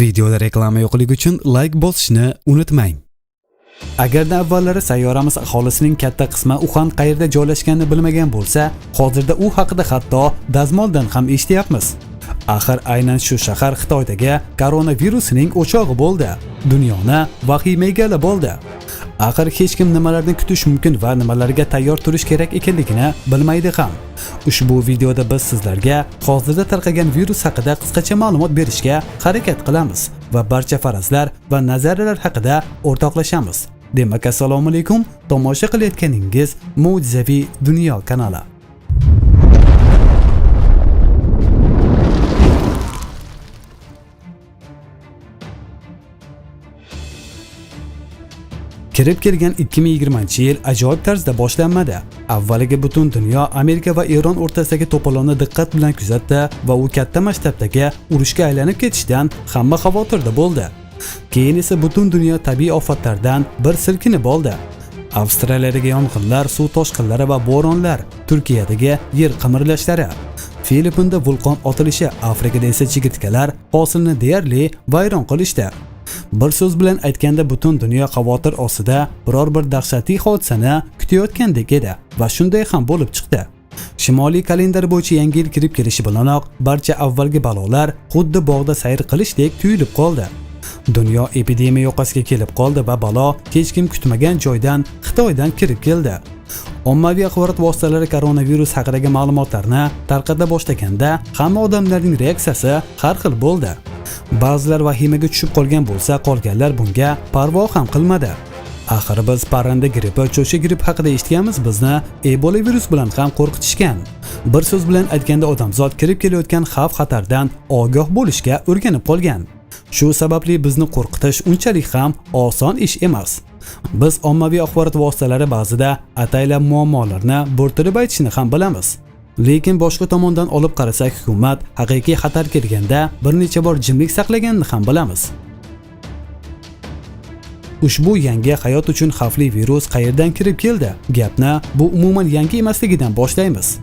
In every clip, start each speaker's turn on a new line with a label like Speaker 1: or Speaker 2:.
Speaker 1: Videoda reklama yo'qligi uchun like bosishni unutmang. Agarda avvallari sayyoramiz aholisining katta qismi Uxan qayerda joylashganini bilmagan bo'lsa, hozirda u haqida hatto dazmoldan ham eshityapmiz. Axir aynan shu shahar Xitoydagi koronavirusning o'chog'i bo'ldi. Dunyoni vahima egallab oldi. Axir hech kim nimalarni kutish mumkin va nimalarga tayyor turish kerak ekanligini bilmaydi ham. Ushbu videoda biz sizlarga hozirda tarqagan virus haqida qisqacha ma'lumot berishga harakat qilamiz va barcha farazlar va nazariyalar haqida o'rtoqlashamiz. Demak, assalomu alaykum. Tomosha qilayotganingiz Mo'jizaviy dunyo kanali. Kirib kelgan 2020-yil ajoyib tarzda boshlanmadi. Avvaliga butun dunyo Amerika va Eron o'rtasidagi to'polonni diqqat bilan kuzatdi va u katta masshtabdagi urushga aylanib ketishidan hamma xavotirda bo'ldi. Keyin esa butun dunyo tabiiy ofatlardan bir silkinib oldi. Avstraliyadagi yong'inlar, suv toshqinlari va bo'ronlar, Turkiyadagi yer qimirlashlari, Filippinda vulqon otilishi, Afrikada esa chigirtkalar hosilni deyarli vayron qilishdi. Bir so'z bilan aytganda butun dunyo xavotir ostida biror bir dahshatli hodisani kutayotgandek edi va shunday ham bo'lib chiqdi. Shimoliy kalendar bo'yicha yangi yil kirib kelishi bilanoq barcha avvalgi balolar xuddi bog'da sayr qilishdek tuyulib qoldi. Dunyo epidemiya yoqasiga kelib qoldi va balo hech kim kutmagan joydan Xitoydan kirib keldi. Ommaviy axborot vositalari koronavirus haqidagi ma'lumotlarni tarqata boshlaganda hamma odamlarning reaksiyasi har xil bo'ldi. Ba'zilar vahimaga tushib qolgan bo'lsa, qolganlar bunga parvo ham qilmadi. Axir biz parranda grippi, cho'cha gripp haqida eshitganmiz, bizni Ebola virus bilan ham qo'rqitishgan. Bir so'z bilan aytganda odamzod kirib kelayotgan xavf-xatardan ogoh bo'lishga o'rganib qolgan. Shu sababli bizni qo'rqitish unchalik ham oson ish emas. Biz ommaviy axborot vositalari ba'zida ataylab muammolarni bo'rtilib aytishni ham bilamiz. Lekin boshqa tomondan olib qarasak, hukumat haqiqiy xatar kelganda bir necha bor jimlik saqlaganini ham bilamiz. Ushbu yangi hayot uchun xavfli virus qayerdan kirib keldi? Gapni bu umuman yangi emasligidan boshlaymiz.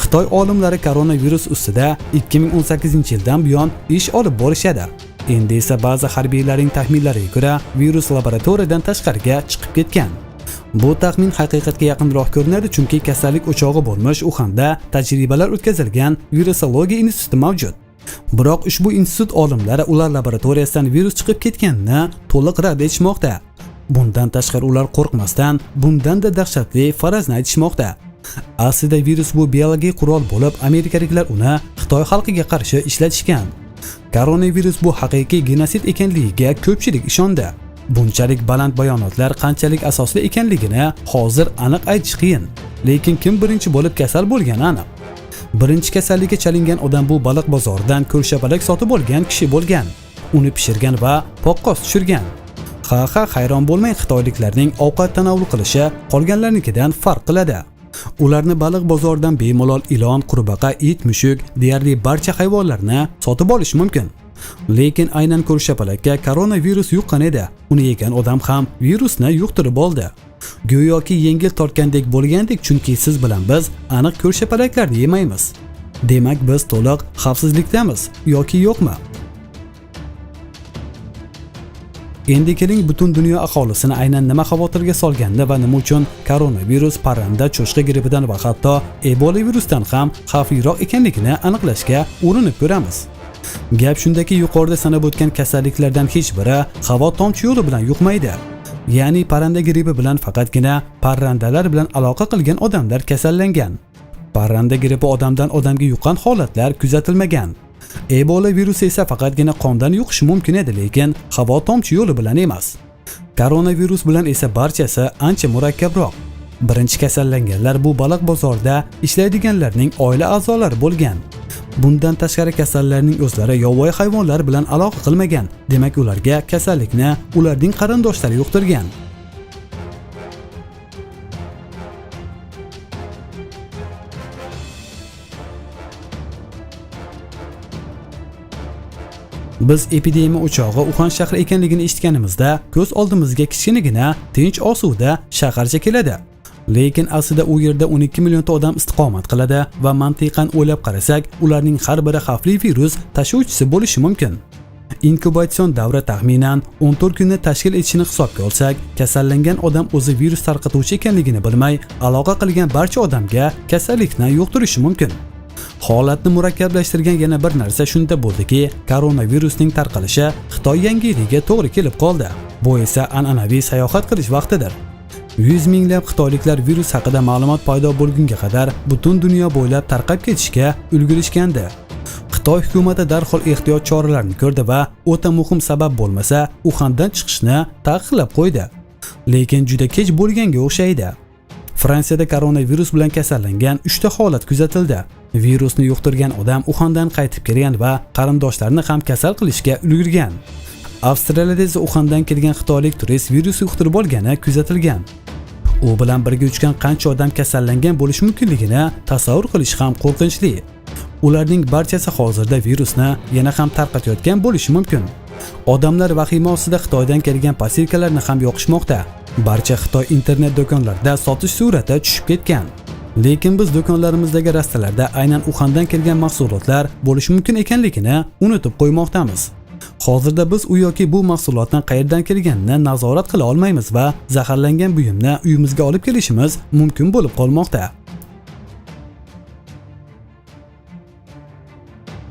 Speaker 1: Xitoy olimlari koronavirus ustida 2018-yildan buyon ish olib borishadi. Endi esa ba'zi harbiylarning taxminlariga ko'ra, virus laboratoriyadan tashqariga chiqib ketgan. Bu taxmin haqiqatga yaqinroq ko'rinadi, chunki kasallik o'chog'i bo'lmish Uxanda tajribalar o'tkazilgan virusologiya instituti mavjud. Biroq ushbu institut olimlari ular laboratoriyasidan virus chiqib ketganini to'liq rad etishmoqda. Bundan tashqari ular qo'rqmasdan bundan-da dahshatli farazni aytishmoqda. Aslida virus bu biologik qurol bo'lib, amerikaliklar uni Xitoy xalqiga qarshi ishlatishgan. Koronavirus bu haqiqiy genosid ekanligiga ko'pchilik ishondi. Bunchalik baland bayonotlar qanchalik asosli ekanligini hozir aniq aytish qiyin. Lekin kim birinchi bo'lib kasal bo'lgani aniq. Birinchi kasallikka chalingan odam bu baliq bozoridan ko'rshapalak sotib olgan kishi bo'lgan. Uni pishirgan va poqqos tushirgan. Ha ha hayron bo'lmang xitoyliklarning ovqat tanovul qilishi qolganlarnikidan farq qiladi. Ularni baliq bozoridan bemalol ilon, qurbaqa, it, mushuk deyarli barcha hayvonlarni sotib olish mumkin. Lekin aynan ko'rshapalakka koronavirus yuqqan edi. Uni yegan odam ham virusni yuqtirib oldi. Go'yoki yengil tortgandek bo'lgandek, chunki siz bilan biz aniq ko'rshapalaklarni yemaymiz. Demak, biz to'liq xavfsizlikdamiz yoki yo'qmi? Endi keling butun dunyo aholisini aynan nima xavotirga solganda va nima uchun koronavirus parranda cho'chqa grippidan va hatto Ebola virusdan ham xavfliroq ekanligini aniqlashga urinib ko'ramiz. Gap shundaki, yuqorida sanab o'tgan kasalliklardan hech biri havo tomchi yo'li bilan yuqmaydi. Ya'ni parranda grippi bilan faqatgina parrandalar bilan aloqa qilgan odamlar kasallangan. Parranda grippi odamdan odamga yuqqan holatlar kuzatilmagan. Ebola virusi esa faqatgina qondan yuqishi mumkin edi, lekin havo tomchi yo'li bilan emas. Koronavirus bilan esa barchasi ancha murakkabroq. Birinchi kasallanganlar bu baliq bozorida ishlaydiganlarning oila a'zolari bo'lgan. Bundan tashqari kasallarning o'zlari yovvoyi hayvonlar bilan aloqa qilmagan. Demak, ularga kasallikni ularning qarindoshlari yuqtirgan. Biz epidemiya o'chog'i Uxan shahri ekanligini eshitganimizda ko'z oldimizga kichkinagina, tinch osuda shaharcha keladi. Lekin aslida u yerda 12 millionta odam istiqomat qiladi va mantiqan o'ylab qarasak, ularning har biri xavfli virus tashuvchisi bo'lishi mumkin. Inkubatsion davri taxminan 14 kunni tashkil etishini hisobga olsak, kasallangan odam o'zi virus tarqatuvchi ekanligini bilmay, aloqa qilgan barcha odamga kasallikni yuqtirishi mumkin. Holatni murakkablashtirgan yana bir narsa shunda bo'ldiki, koronavirusning tarqalishi Xitoy yangi yiliga to'g'ri kelib qoldi. Bu esa an'anaviy sayohat qilish vaqtidir. 100 minglab xitoyliklar virus haqida ma'lumot paydo bo'lgunga qadar butun dunyo bo'ylab tarqab ketishga ulgurishgandi. Xitoy hukumati darhol ehtiyot choralarini ko'rdi va o'ta muhim sabab bo'lmasa, Uxandan chiqishni taqiqlab qo'ydi. Lekin juda kech bo'lganga o'xshaydi. Fransiyada koronavirus bilan kasallangan 3 ta holat kuzatildi. Virusni yuqtirgan odam Uxandan qaytib kelgan va qarindoshlarini ham kasal qilishga ulgurgan. Avstraliyada esa Uxandan kelgan xitoylik turist virus yuqtirib olgani kuzatilgan. U bilan birga uchgan qancha odam kasallangan bo'lishi mumkinligini tasavvur qilish ham qo'rqinchli. Ularning barchasi hozirda virusni yana ham tarqatayotgan bo'lishi mumkin. Odamlar vahima ostida Xitoydan kelgan posilkalarni ham yoqishmoqda. Barcha Xitoy internet do'konlarida sotish surati tushib ketgan. Lekin biz do'konlarimizdagi rastalarda aynan Uxandan kelgan mahsulotlar bo'lishi mumkin ekanligini unutib qo'ymoqdamiz. Hozirda biz u yoki bu mahsulotdan qayerdan kelganini nazorat qila olmaymiz va zaharlangan buyumni uyimizga olib kelishimiz mumkin bo'lib qolmoqda.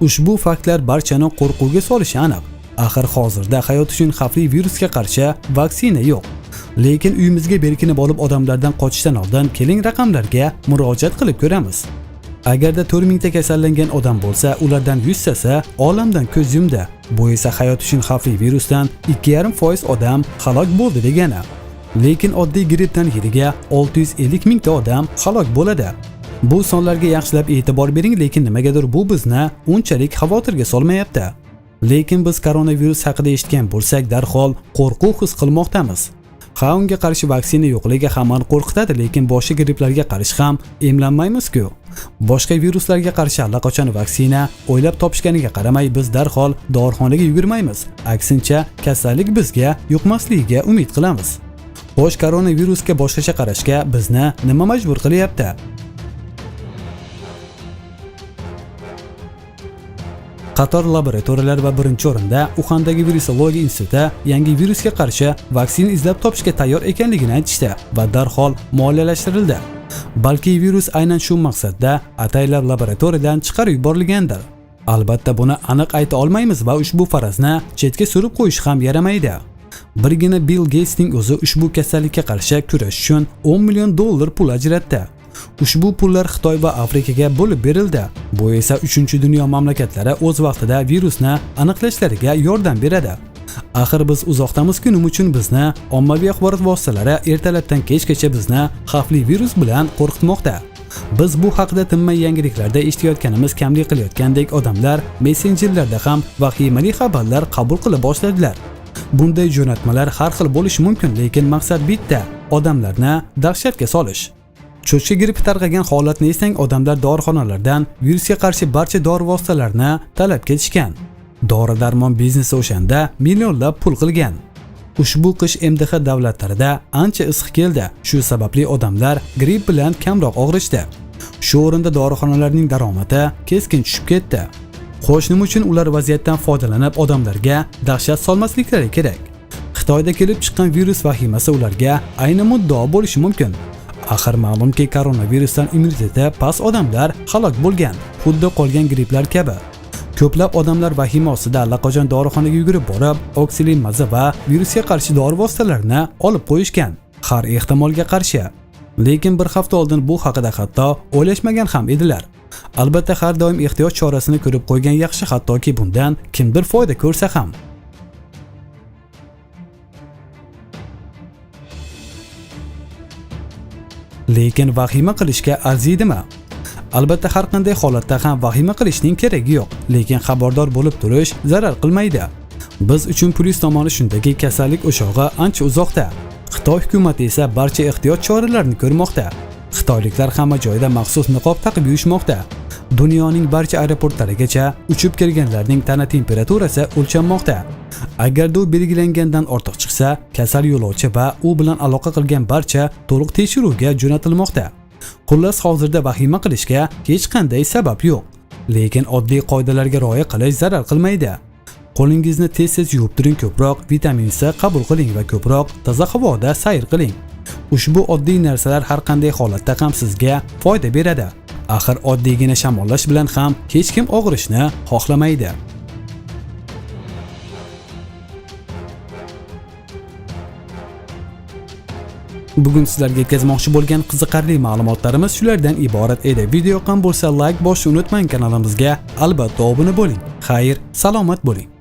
Speaker 1: Ushbu faktlar barchani qo'rquvga solishi aniq. Axir hozirda hayot uchun xavfli virusga qarshi vaksina yo'q. Lekin uyimizga berkinib olib odamlardan qochishdan oldin keling raqamlarga murojaat qilib ko'ramiz. Agarda 4000 ta kasallangan odam bo'lsa, ulardan 100 tasi olamdan ko'z yumdi. Bu esa hayot uchun xavfli virusdan 2,5% odam halok bo'ldi degani. Lekin oddiy grippdan yiliga 650 mingta odam halok bo'ladi. Bu sonlarga yaxshilab e'tibor bering, lekin nimagadir bu bizni unchalik xavotirga solmayapti. Lekin biz koronavirus haqida eshitgan bo'lsak, darhol qo'rquv his qilmoqdamiz. Ha, unga qarshi vaksina yo'qligi hammani qo'rqitadi, lekin boshqa gripplarga qarshi ham emlanmaymiz-ku. Boshqa viruslarga qarshi allaqachon vaksina o'ylab topishganiga qaramay biz darhol dorixonaga yugurmaymiz. Aksincha, kasallik bizga yuqmasligiga umid qilamiz. Xo'sh, koronavirusga boshqacha qarashga bizni nima majbur qilyapti? Qator laboratoriyalar va birinchi o'rinda Uxandagi virusologiya instituti yangi virusga qarshi vaksina izlab topishga tayyor ekanligini aytishdi va darhol moliyalashtirildi. Balki virus aynan shu maqsadda ataylab laboratoriyadan chiqarib yuborilgandir. Albatta buni aniq ayta olmaymiz va ushbu farazni chetga surib qo'yish ham yaramaydi. Birgina Bill Gatesning o'zi ushbu kasallikka qarshi kurash uchun 10 million dollar pul ajratdi. Ushbu pullar Xitoy va Afrikaga bo'lib berildi. Bu esa 3-dunyo mamlakatlari o'z vaqtida virusni aniqlashlariga yordam beradi. Axir biz uzoqdamiz-ku nima uchun bizni ommaviy axborot vositalari ertalabdan kechgacha bizni xavfli virus bilan qo'rqitmoqda. Biz bu haqida tinmay yangiliklarda eshitayotganimiz kamlik qilayotgandek odamlar messenjerlarda ham vahimali xabarlar qabul qila boshladilar. Bunday jo'natmalar har xil bo'lishi mumkin, lekin maqsad bitta: odamlarni dahshatga solish. Cho'chqa grippi tarqagan holatni eslang odamlar dorixonalardan virusga qarshi barcha dori vositalarini talab ketishgan. Dori-darmon biznesi o'shanda millionlab pul qilgan. Ushbu qish MDH davlatlarida ancha issiq keldi. Shu sababli odamlar gripp bilan kamroq og'rishdi. Shu o'rinda dorixonalarning daromadi keskin tushib ketdi. Xo'sh, nima uchun ular vaziyatdan foydalanib odamlarga dahshat solmasliklari kerak? Xitoyda kelib chiqqan virus vahimasi ularga ayni muddao bo'lishi mumkin. Axir ma'lumki, koronavirusdan immuniteti past odamlar halok bo'lgan, xuddi qolgan gripplar kabi. Ko'plab odamlar vahima ostida allaqachon dorixonaga yugurib borib, oksilin maza va virusga qarshi dori vositalarini olib qo'yishgan. Har ehtimolga qarshi. Lekin bir hafta oldin bu haqida hatto o'ylashmagan ham edilar. Albatta har doim ehtiyot chorasini ko'rib qo'ygan yaxshi, hattoki bundan kimdir foyda ko'rsa ham. Lekin vahima qilishga arziydimi? Albatta har qanday holatda ham vahima qilishning keragi yo'q, lekin xabardor bo'lib turish zarar qilmaydi. Biz uchun plyus tomoni shundaki, kasallik o'shog'i ancha uzoqda. Xitoy hukumati esa barcha ehtiyot choralarini ko'rmoqda. Xitoyliklar hamma joyda maxsus niqob taqib yurishmoqda. Dunyoning barcha aeroportlarigacha uchib kelganlarning tana temperaturasi o'lchanmoqda. Agarda u belgilangandan ortiq chiqsa, kasal yo'lovchi va u bilan aloqa qilgan barcha to'liq tekshiruvga jo'natilmoqda. Xullas hozirda vahima qilishga hech qanday sabab yo'q. Lekin oddiy qoidalarga rioya qilish zarar qilmaydi. Qo'lingizni tez-tez yuvib turing ko'proq vitamin C qabul qiling va ko'proq toza havoda sayr qiling. Ushbu oddiy narsalar har qanday holatda ham sizga foyda beradi. Axir oddiygina shamollash bilan ham hech kim og'rishni xohlamaydi. Bugun sizlarga yetkazmoqchi bo'lgan qiziqarli ma'lumotlarimiz shulardan iborat edi. Video yoqqan bo'lsa, like bosishni unutmang, kanalimizga albatta obuna bo'ling. Xayr, salomat bo'ling.